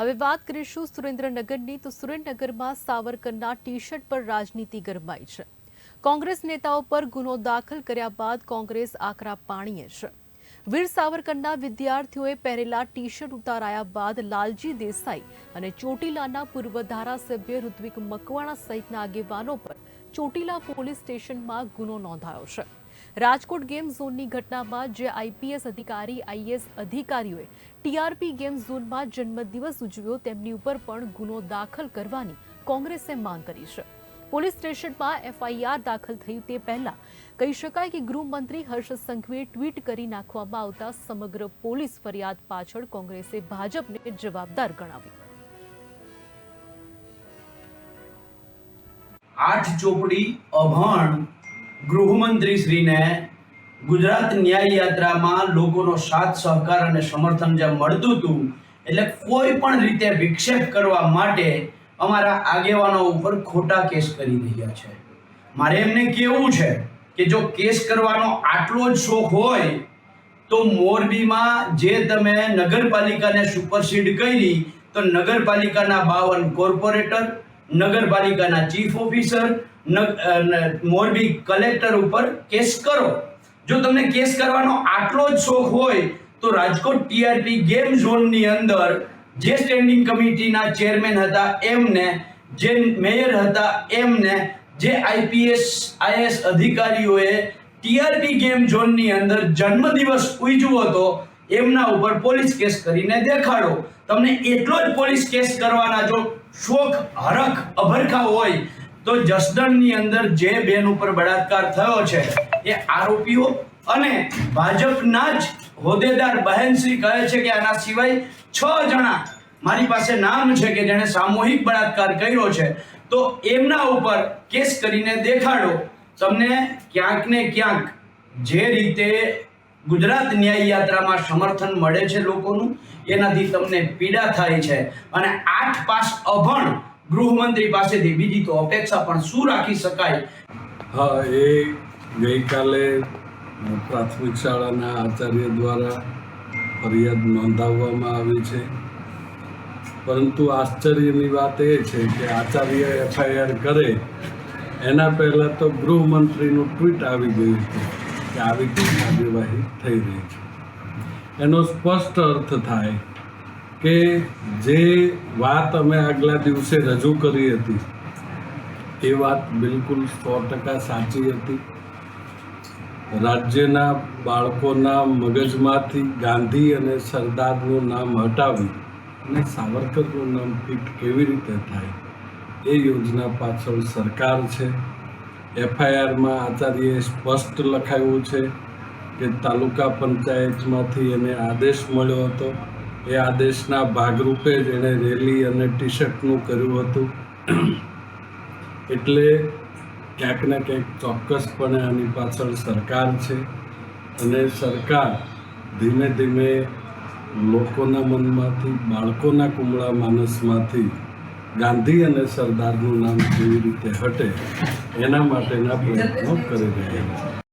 હવે વાત કરીશું સુરેન્દ્રનગરની. તો સુરેન્દ્રનગરમાં સાવરકરના ટી શર્ટ પર રાજનીતિ ગરમાઈ છે. કોંગ્રેસ નેતાઓ પર ગુનો દાખલ કર્યા બાદ કોંગ્રેસ આકરા પાણીએ છે. વીર સાવરકરના વિદ્યાર્થીઓએ પહેરેલા ટી શર્ટ ઉતારાયા બાદ લાલજી દેસાઈ અને ચોટીલાના પૂર્વ ધારાસભ્ય ઋત્વિક મકવાણા સહિતના આગેવાનો પર ચોટીલા પોલીસ સ્ટેશનમાં ગુનો નોંધાયો છે. રાજકોટ ગેમ ઝોનની ઘટનામાં જે આઈપીએસ અધિકારી, આઈએસ અધિકારીઓએ ટીઆરપી ગેમ ઝોનમાં જન્મદિવસ ઉજવ્યો તેમની ઉપર પણ ગુનો દાખલ કરવાની કોંગ્રેસે માંગ કરી છે. પોલીસ સ્ટેશનમાં એફઆઈઆર દાખલ થયું તે પહેલા કહી શકાય કે ગૃહમંત્રી હર્ષ સંઘવીએ ટ્વીટ કરી નાખવામાં આવતા સમગ્ર પોલીસ ફરિયાદ પાછળ કોંગ્રેસે ભાજપને જવાબદાર ગણાવી. આઠ ચોપડી, અભણ ગૃહમંત્રીશ્રીને ગુજરાત ન્યાય યાત્રામાં લોકોનો સાથ, સહકાર અને સમર્થન જે મળતું હતું, એટલે કોઈ પણ રીતે વિક્ષેપ કરવા માટે અમારા આગેવાનો ઉપર ખોટા કેસ કરી રહ્યા છે. મારે એમને કેવું છે કે જો કેસ કરવાનો આટલો જ શોખ હોય, તો મોરબીમાં જે તમે નગરપાલિકાને સુપરસીડ કરી, તો નગરપાલિકાના બાવન કોર્પોરેટર નગરપાલિકાના ચીફ ઓફિસર મોરબી કલેક્ટર ઉપર કેસ કરો. જો તમને કેસ કરવાનો આટલો જ શોખ હોય, તો રાજકોટ ટીઆરપી ગેમ ઝોનની અંદર જે સ્ટેન્ડિંગ કમિટીના ચેરમેન હતા એમને, જે મેયર હતા એમને, જે આઈપીએસ આઈએસ અધિકારીઓએ ટીઆરપી ગેમ ઝોનની અંદર જન્મદિવસ ઉજવ્યો હતો એમના ઉપર પોલીસ કેસ કરીને દેખાડો. તમને એટલો જ પોલીસ કેસ કરવાના જો શોખ, હરખ, અભરખા હોય, તો જસદણની અંદર જે બેન ઉપર બળાત્કાર થયો છે, એ આરોપીઓ અને ભાજપના જ હોદ્દેદાર બહેનશ્રી કહે છે કે આના સિવાય છ જણા મારી પાસે નામ છે કે જેણે સામૂહિક બળાત્કાર કર્યો છે, તો એમના ઉપર કેસ કરીને દેખાડો. તમને ક્યાંક ને ક્યાંક જે રીતે ગુજરાત ન્યાય યાત્રામાં સમર્થન મળે છે લોકોનું, એનાથી તમને પીડા થાય છે. અને આઠ પાસ અભણ ગૃહમંત્રી પાસેથી બીજી તો અપેક્ષા પણ શું રાખી શકાય? હા, એ ગઈકાલે પ્રાથમિક શાળાના આચાર્ય દ્વારા ફરિયાદ નોંધાવવામાં આવી છે. પરંતુ આશ્ચર્યની વાત એ છે કે આચાર્ય એફઆઈઆર કરે, એના પહેલાં તો ગૃહમંત્રીનું ટ્વીટ આવી ગયું હતું. કે આવી કોઈ કાર્યવાહી થઈ રહી છે. એનો સ્પષ્ટ અર્થ થાય કે જે વાત અમે આગલા દિવસે રજૂ કરી હતી, એ વાત બિલકુલ સો ટકા સાચી હતી. રાજ્યના બાળકોના મગજમાંથી ગાંધી અને સરદારનું નામ હટાવી અને સાવરકરનું નામ ફિટ કેવી રીતે થાય, એ યોજના પાછળ સરકાર છે. એફઆઈઆરમાં આચાર્યએ સ્પષ્ટ લખાયું છે કે તાલુકા પંચાયતમાંથી એને આદેશ મળ્યો હતો. એ આદેશના ભાગરૂપે જ એણે રેલી અને ટી શર્ટનું કર્યું હતું. એટલે ક્યાંક ને ક્યાંક ચોક્કસપણે આની પાછળ સરકાર છે અને સરકાર ધીમે ધીમે લોકોના મનમાંથી, બાળકોના કુમળા માનસમાંથી ગાંધી અને સરદારનું નામ કેવી રીતે હટે એના માટેના પ્રયત્નો કરી રહ્યા છે.